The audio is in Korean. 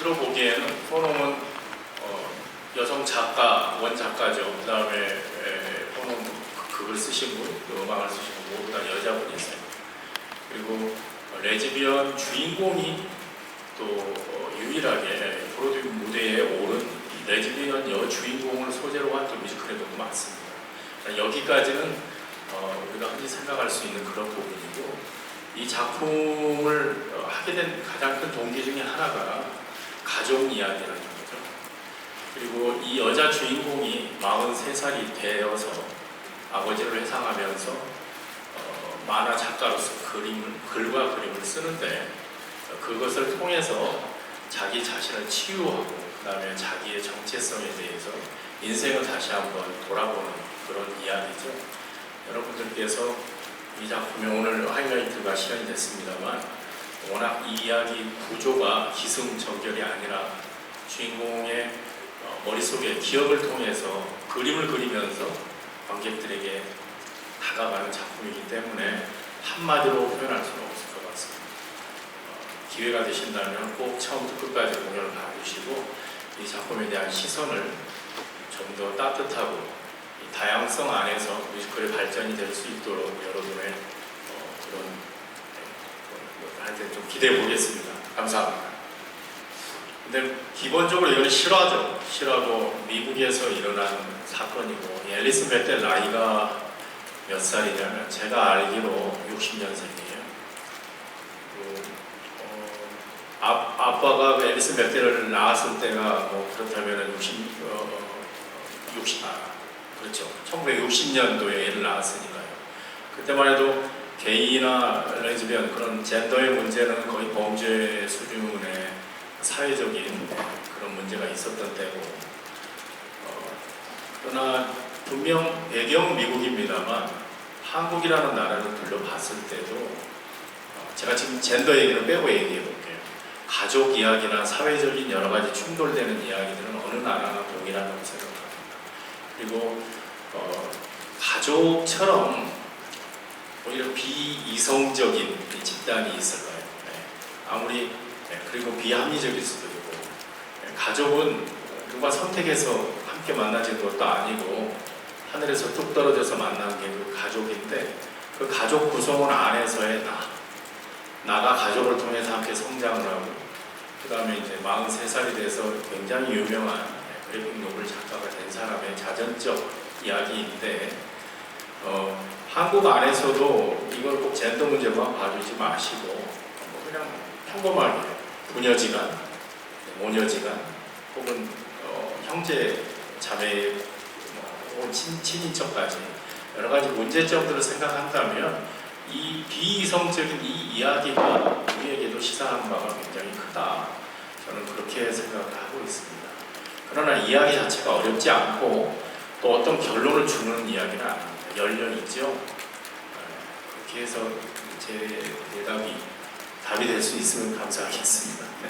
겉으로 보기에는 포놈은 어, 여성 작가, 원 작가죠. 그 다음에 포놈 그걸 쓰신 분, 그 음악을 쓰신 분 모두 다 여자분이 있어요. 그리고 어, 레즈비언 주인공이 또 어, 유일하게 브로드웨이 무대에 오른 이 레즈비언 여 주인공을 소재로 한 또 뮤지컬에도 많습니다. 그러니까 여기까지는 어, 우리가 흔히 생각할 수 있는 그런 부분이고 이 작품을 어, 하게 된 가장 큰 동기 중에 하나가 가족 이야기라는 거죠. 그리고 이 여자 주인공이 43살이 되어서 아버지를 회상하면서 어, 만화 작가로서 그림을, 글과 그림을 쓰는데 어, 그것을 통해서 자기 자신을 치유하고 그 다음에 자기의 정체성에 대해서 인생을 다시 한번 돌아보는 그런 이야기죠. 여러분들께서 이 작품이 오늘 하이라이트가 시간이 됐습니다만 워낙 이 이야기 구조가 기승전결이 아니라 주인공의 어, 머릿속에 기억을 통해서 그림을 그리면서 관객들에게 다가가는 작품이기 때문에 한마디로 표현할 수는 없을 것 같습니다. 어, 기회가 되신다면 꼭 처음부터 끝까지 공연을 봐주시고 이 작품에 대한 시선을 좀 더 따뜻하고 이 다양성 안에서 뮤지컬의 발전이 될 수 있도록 여러분의 어, 그런 네, 하여튼 좀 기대해 보겠습니다. 감사합니다. 근데 기본적으로 이거는 실화죠. 실화고 미국에서 일어난 사건이고 이 앨리스 베텔 나이가 몇 살이냐면 제가 알기로 60년생이에요. 그, 어, 아, 아빠가 그 앨리스 베텔을 낳았을 때가 뭐 그렇다면 60, 어, 60, 아, 그렇죠. 1960년도에 애를 낳았으니까요. 그때만 해도 게이나 레즈비언 그런 젠더의 문제는 거의 범죄 수준의 사회적인 그런 문제가 있었던 때고 어, 그러나 분명 배경 미국입니다만 한국이라는 나라를 둘러봤을 때도 어, 제가 지금 젠더 얘기는 빼고 얘기해 볼게요. 가족 이야기나 사회적인 여러 가지 충돌되는 이야기들은 어느 나라나 동일하다고 생각합니다. 그리고 어, 가족처럼 오히려 비이성적인 이 집단이 있을까요? 네. 아무리 네, 그리고 비합리적일 수도 있고 네, 가족은 누가 선택해서 함께 만나진 것도 아니고 하늘에서 뚝 떨어져서 만난 게 그 가족인데 그 가족 구성원 안에서의 나 나가 가족을 통해서 함께 성장을 하고 그 다음에 이제 43살이 돼서 굉장히 유명한 네, 그래픽 노블 작가가 된 사람의 자전적 이야기인데 어, 한국 안에서도 이걸 꼭 젠더 문제만 봐주지 마시고 뭐 그냥 평범하게 부녀지간, 모녀지간 혹은 어, 형제 자매 뭐, 혹은 친, 친인척까지 여러 가지 문제점들을 생각한다면 이 비이성적인 이 이야기가 우리에게도 시사하는 바가 굉장히 크다. 저는 그렇게 생각을 하고 있습니다. 그러나 이야기 자체가 어렵지 않고 또 어떤 결론을 주는 이야기는 아닙니다. 어, 그렇게 해서 제 대답이 답이 될 수 있으면 감사하겠습니다. 네.